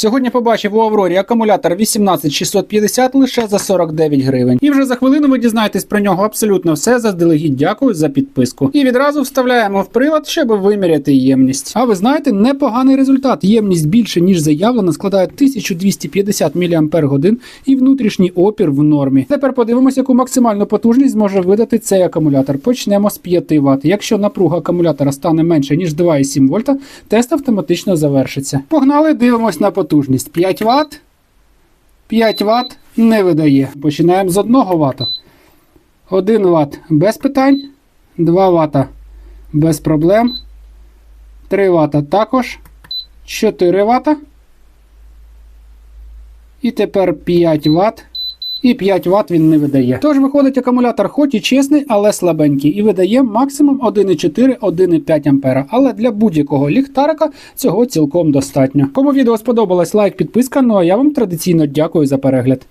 Сьогодні побачив у Аврорі акумулятор 18650 лише за 49 гривень. І вже за хвилину ви дізнаєтесь про нього абсолютно все. Заздалегідь дякую за підписку. І відразу вставляємо в прилад, щоб виміряти ємність. А ви знаєте, непоганий результат. Ємність більше ніж заявлено, складає 1250 мАч і внутрішній опір в нормі. Тепер подивимося, яку максимальну потужність зможе видати цей акумулятор. Почнемо з 5 Вт. Якщо напруга акумулятора стане менше ніж 2,7 вольта, тест автоматично завершиться. Погнали, дивимось на потужність. 5 Вт. 5 Вт не видає. Починаємо з 1 Вт. 1 Вт без питань. 2 Вт без проблем. 3 Вт також. 4 Вт. І тепер 5 Вт. І 5 Вт він не видає. Тож виходить акумулятор, хоч і чесний, але слабенький, і видає максимум 1,4-1,5 А. Але для будь-якого ліхтарика цього цілком достатньо. Кому відео сподобалось, лайк, підписка. Ну а я вам традиційно дякую за перегляд.